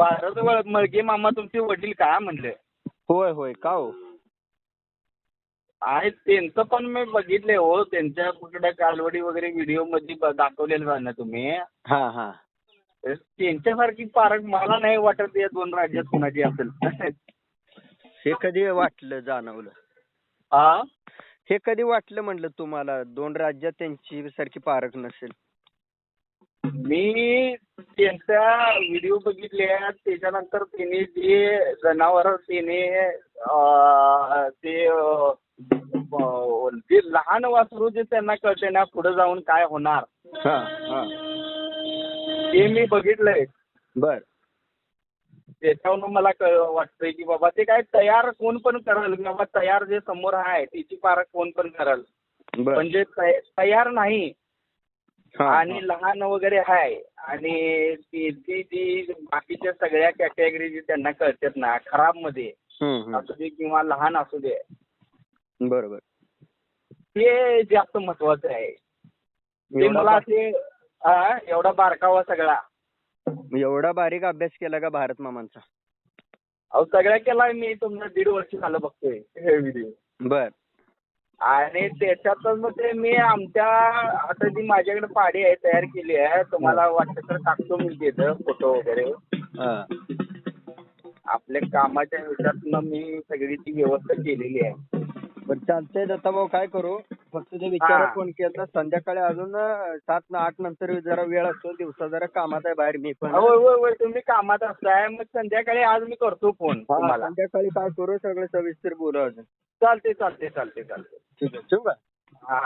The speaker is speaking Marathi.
भारत वळ- मळगे मामा तुमचे वडील का म्हणले? होय होय का हो? आहे त्यांचं पण मी बघितले हो त्यांच्या कुठल्या कालवडी वगैरे व्हिडिओमध्ये ब- दाखवलेलं बघा ना तुम्ही. हा हा. त्यांच्यासारखी पारख मला नाही वाटत या दोन राज्यात कुणाची असेल. हे कधी वाटलं जाणवलं? हा हे कधी वाटलं म्हणलं तुम्हाला दोन राज्यात त्यांची सारखी पारख नसेल? मी त्यांच्या व्हिडिओ बघितले त्याच्यानंतर त्यांनी जे जनावर त्याने ते जे लहान वासरू जे त्यांना कळते ना पुढे जाऊन काय होणार. ते मी बघितलंय. बर. त्याच्यावरून मला वाटतंय की बाबा ते काय तयार कोण पण करल बाबा तयार जे समोर आहे त्याची पारख कोण पण करल. बर. पण जे तय- तयार नाही आणि. लहान वगैरे आहे आणि ती ती जी बाकीच्या सगळ्या कॅटेगरी जी त्यांना कळतात ना खराबमध्ये. असू दे किंवा लहान असू दे. बरोबर. ते जास्त महत्वाचं आहे. ते मला हा, एवढा बारकावा सगळा. एवढा बारीक अभ्यास केला का भारत मामांचा? अहो सगळ्या केलाय मी तुमचं दीड वर्ष झालं बघतोय हे व्हिडिओ बर. आणि त्याच्यातच मग ते मी आमच्या आता जी माझ्याकडे पाडी आहे तयार केली आहे तुम्हाला वाटतं तर टाकतो मी तिथं फोटो वगैरे. हा. आपल्या कामाच्या ह्याच्यातनं मी सगळी ती व्यवस्था केलेली आहे. बर चालतंय दत्ताभाऊ काय करू? फक्त ते विचारा हा. फोन केला संध्याकाळी अजून अं, सात ना आठ नंतर जरा वेळ असतो दिवसा जरा कामात आहे बाहेर मी पण. होय होय होय तुम्ही कामात असताय मग संध्याकाळी आज मी करतो फोन हा, तुम्हाला. संध्याकाळी काय करू? सगळं सविस्तर बोलू अजून. चालते चालते चालते चालते ठीक आहे ठेवू का हा